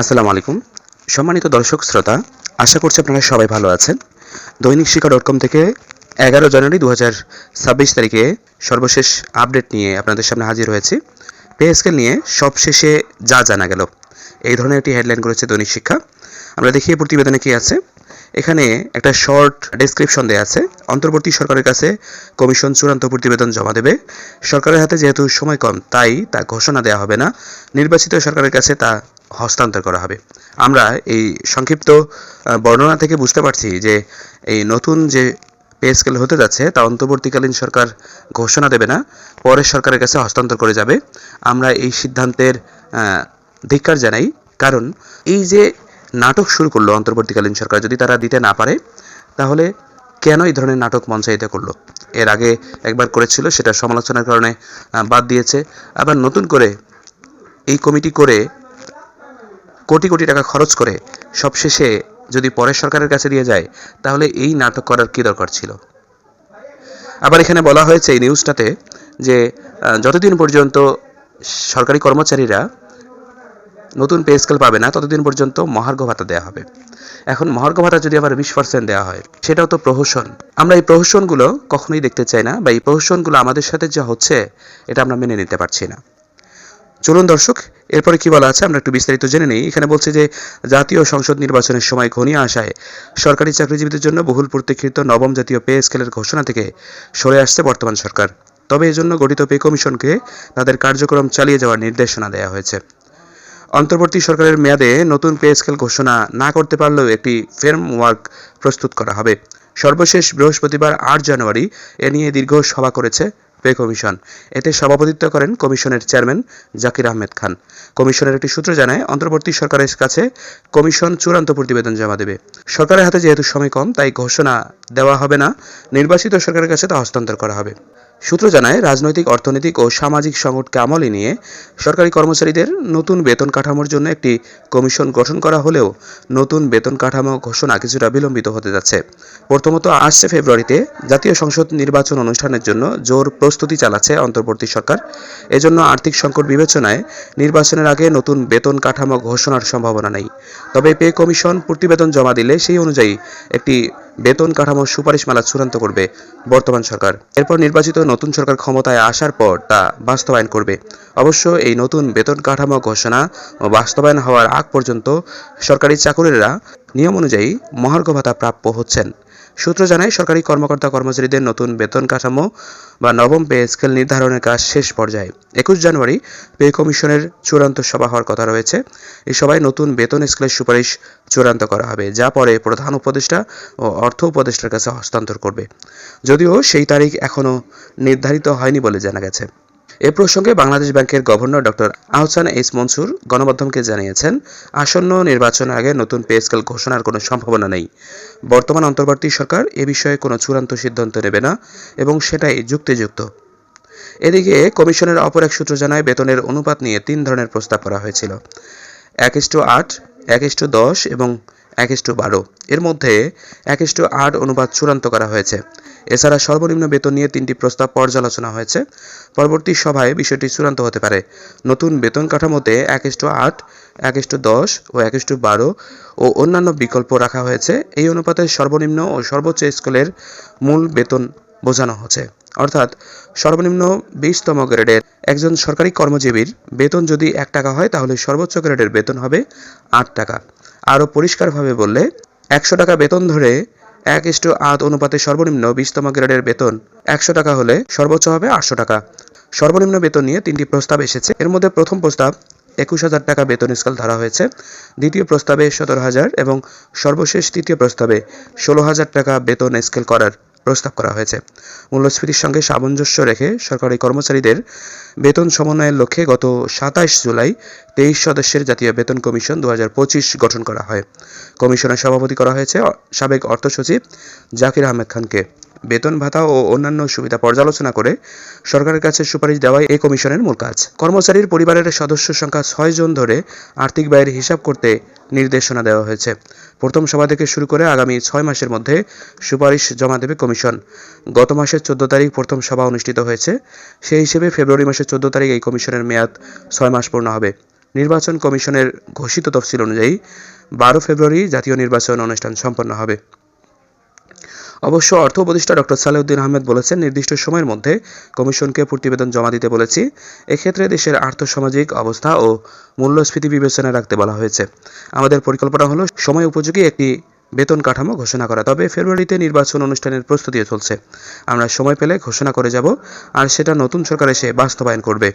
আসসালামু আলাইকুম। সম্মানিত দর্শক, শ্রোতা, আশা করছি আপনারা সবাই ভালো আছেন। দৈনিক শিক্ষা ডট কম থেকে এগারো জানুয়ারি দু হাজার ছাব্বিশ তারিখে সর্বশেষ আপডেট নিয়ে আপনাদের সামনে হাজির হয়েছি। পে স্কেল নিয়ে সবশেষে যা জানা গেল, এই ধরনের একটি হেডলাইন করেছে দৈনিক শিক্ষা। আমরা দেখি প্রতিবেদনে কি আছে। এখানে একটা শর্ট ডেসক্রিপশন দেওয়া আছে। অন্তর্বর্তী সরকারের কাছে কমিশন চূড়ান্ত প্রতিবেদন জমা দেবে। সরকারের হাতে যেহেতু সময় কম, তাই তা ঘোষণা দেওয়া হবে না। নির্বাচিত সরকারের কাছে তা হস্তান্তর করা হবে। আমরা এই সংক্ষিপ্ত বর্ণনা থেকে বুঝতে পারছি যে এই নতুন যে পে স্কেল হতে যাচ্ছে, তা অন্তর্বর্তীকালীন সরকার ঘোষণা দেবে না পরের সরকারের কাছে হস্তান্তর করে যাবে। আমরা এই সিদ্ধান্তের ধিক্কার জানাই। কারণ এই যে নাটক শুরু করল অন্তর্বর্তীকালীন সরকার, যদি তারা দিতে না পারে, তাহলে কেন এই ধরনের নাটক মঞ্চায়িত করল? এর আগে একবার করেছিল, সেটা সমালোচনার কারণে বাদ দিয়েছে। আবার নতুন করে এই কমিটি করে কোটি কোটি টাকা খরচ করে সবশেষে যদি পরের সরকারের কাছে দিয়ে যায়, তাহলে এই নাটক করার কি দরকার ছিল? আবার এখানে বলা হয়েছে এই নিউজটাতে যে যতদিন পর্যন্ত সরকারি কর্মচারীরা নতুন পে স্কেল পাবে না, ততদিন পর্যন্ত মহার্ঘ ভাতা দেওয়া হবে। এখন মহার্ঘ ভাতা যদি আবার বিশ পার্সেন্ট দেওয়া হয়, সেটাও তো প্রহসন। আমরা এই প্রহসনগুলো কখনোই দেখতে চাই না, বা এই প্রহসনগুলো আমাদের সাথে যা হচ্ছে, এটা আমরা মেনে নিতে পারছি না। চলুন দর্শক, এরপরে কি বলা আছে আমরা একটু বিস্তারিত জেনে নিই। এখানে বলছে যে, জাতীয় সংসদ নির্বাচনের সময় ঘনিয়ে আসায় সরকারি চাকরিজীবীদের জন্য বহুল প্রতীক্ষিত নবম জাতীয় পে স্কেলের ঘোষণা থেকে সরে আসছে বর্তমান সরকার। তবে এজন্য গঠিত পে কমিশনকে তাদের কার্যক্রম চালিয়ে যাওয়ার নির্দেশনা দেওয়া হয়েছে। অন্তর্বর্তী সরকারের মেয়াদে নতুন পে স্কেল ঘোষণা না করতে পারলেও একটি ফ্রেমওয়ার্ক প্রস্তুত করা হবে। সর্বশেষ বৃহস্পতিবার আট জানুয়ারি এ নিয়ে দীর্ঘ সভা করেছে পে কমিশন। এতে সভাপতিত্ব করেন কমিশনের চেয়ারম্যান জাকির আহমেদ খান। কমিশনের একটি সূত্র জানায়, অন্তর্বর্তী সরকারের কাছে কমিশন চূড়ান্ত প্রতিবেদন জমা দেবে। সরকারের হাতে যেহেতু সময় কম, তাই ঘোষণা দেওয়া হবে না। নির্বাচিত সরকারের কাছে তা হস্তান্তর করা হবে। সূত্র জানায়, রাজনৈতিক, অর্থনৈতিক ও সামাজিক সংকটকে আমলে নিয়ে সরকারি কর্মচারীদের নতুন বেতন কাঠামোর জন্য একটি কমিশন গঠন করা হলেও নতুন বেতন কাঠামো ঘোষণা কিছুটা বিলম্বিত হতে যাচ্ছে। প্রথমত আসছে ফেব্রুয়ারিতে জাতীয় সংসদ নির্বাচন অনুষ্ঠানের জন্য জোর প্রস্তুতি চালাচ্ছে অন্তর্বর্তী সরকার। এজন্য আর্থিক সংকট বিবেচনায় নির্বাচনের আগে নতুন বেতন কাঠামো ঘোষণার সম্ভাবনা নেই। তবে পে কমিশন প্রতিবেদন জমা দিলে সেই অনুযায়ী একটি বেতন কাঠামো সুপারিশমালা চূড়ান্ত করবে বর্তমান সরকার। এরপর নির্বাচিত নতুন সরকার ক্ষমতায় আসার পর তা বাস্তবায়ন করবে। অবশ্য এই নতুন বেতন কাঠামো ঘোষণা ও বাস্তবায়ন হওয়ার আগ পর্যন্ত সরকারি চাকুরিরা নিয়ম অনুযায়ী মহার্ঘ ভাতা প্রাপ্য হচ্ছেন। সূত্র জানায়, সরকারি কর্মকর্তা কর্মচারীদের নতুন বেতন কাঠামো বা নবম পে স্কেল নির্ধারণের কাজ শেষ পর্যায়ে। একুশ জানুয়ারি পে কমিশনের চূড়ান্ত সভা হওয়ার কথা রয়েছে। এই সভায় নতুন বেতন স্কেলের সুপারিশ চূড়ান্ত করা হবে, যা পরে প্রধান উপদেষ্টা ও অর্থ উপদেষ্টার কাছে হস্তান্তর করবে। যদিও সেই তারিখ এখনও নির্ধারিত হয়নি বলে জানা গেছে। এ প্রসঙ্গে বাংলাদেশ ব্যাংকের governor doctor Ahsan H Mansur গণমাধ্যমকে জানিয়েছেন, আসন্ন নির্বাচনের আগে নতুন পে স্কেল ঘোষণার কোনো সম্ভাবনা নেই। বর্তমান অন্তর্বর্তী সরকার এ বিষয়ে কোনো চূড়ান্ত সিদ্ধান্ত নেবে না এবং সেটাই যুক্তিযুক্ত। এদিকে কমিশনের অপর এক সূত্র জানায়, বেতনের অনুপাত নিয়ে তিন ধরনের প্রস্তাব করা হয়েছিল। এক ইস্টু আট, এক ইস্টু দশ এবং এক ইস্টু বারো। এর মধ্যে এক ইস্টু আট অনুপাত চূড়ান্ত করা হয়েছে। এছাড়া সর্বনিম্ন বেতন নিয়ে তিনটি প্রস্তাব পর্যালোচনা হয়েছে। পরবর্তী সভায় বিষয়টি চূড়ান্ত হতে পারে। নতুন বেতন কাঠামোতে এক ইস্টু আট এক ইস্টু দশ ও এক ইস্টু বারো ও অন্যান্য বিকল্প রাখা হয়েছে। এই অনুপাতে সর্বনিম্ন ও সর্বোচ্চ স্কেলের মূল বেতন বোঝানো হচ্ছে। অর্থাৎ সর্বনিম্ন বিশতম গ্রেডের একজন সরকারি কর্মজীবীর বেতন যদি এক টাকা হয়, তাহলে সর্বোচ্চ গ্রেডের বেতন হবে আট টাকা। আরও পরিষ্কারভাবে বললে, একশো টাকা বেতন ধরে এক ইস্টু আধ অনুপাতে সর্বনিম্ন বিশতম গ্রেডের বেতন একশো টাকা হলে সর্বোচ্চ হবে আটশো টাকা। সর্বনিম্ন বেতন নিয়ে তিনটি প্রস্তাব এসেছে। এর মধ্যে প্রথম প্রস্তাব একুশ হাজার টাকা বেতন স্কেল ধরা হয়েছে। দ্বিতীয় প্রস্তাবে সতেরো হাজার এবং সর্বশেষ তৃতীয় প্রস্তাবে ষোলো হাজার টাকা বেতন স্কেল করার। প্রস্তাব করা হয়েছে। মূল্যস্ফীতির সঙ্গে সামঞ্জস্য রেখে সরকারি কর্মচারীদের বেতন সমন্বয়ের লক্ষ্যে গত সাতাশ জুলাই তেইশ সদস্যের জাতীয় বেতন কমিশন দু হাজার পঁচিশ গঠন করা হয়। কমিশনের সভাপতি করা হয়েছে সাবেক অর্থ সচিব জাকির আহমেদ খানকে। বেতন ভাতা ও অন্যান্য সুবিধা পর্যালোচনা করে সরকারের কাছে সুপারিশ দেওয়াই এই কমিশনের মূল কাজ। কর্মচারীর পরিবারের সদস্য সংখ্যা ছয় জন ধরে আর্থিক ব্যয়ের হিসাব করতে নির্দেশনা দেওয়া হয়েছে। প্রথম সভা থেকে শুরু করে আগামী ছয় মাসের মধ্যে সুপারিশ জমা দেবে কমিশন। গত মাসের চোদ্দ তারিখ প্রথম সভা অনুষ্ঠিত হয়েছে। সেই হিসেবে ফেব্রুয়ারি মাসের চোদ্দ তারিখ এই কমিশনের মেয়াদ ছয় মাস পূর্ণ হবে। নির্বাচন কমিশনের ঘোষিত তফসিল অনুযায়ী বারো ফেব্রুয়ারি জাতীয় নির্বাচন অনুষ্ঠান সম্পন্ন হবে। অবশ্য অর্থ উপদেষ্টা ডক্টর সালেউদ্দিন আহমেদ বলেছেন, নির্দিষ্ট সময়ের মধ্যে কমিশনকে প্রতিবেদন জমা দিতে বলেছি। এক্ষেত্রে দেশের আর্থসামাজিক অবস্থা ও মূল্যস্ফীতি বিবেচনায় রাখতে বলা হয়েছে। আমাদের পরিকল্পনা হলো, সময় উপযোগী একটি বেতন কাঠামো ঘোষণা করা। তবে ফেব্রুয়ারিতে নির্বাচন অনুষ্ঠানের প্রস্তুতিও চলছে। আমরা সময় পেলে ঘোষণা করে যাব, আর সেটা নতুন সরকার এসে বাস্তবায়ন করবে।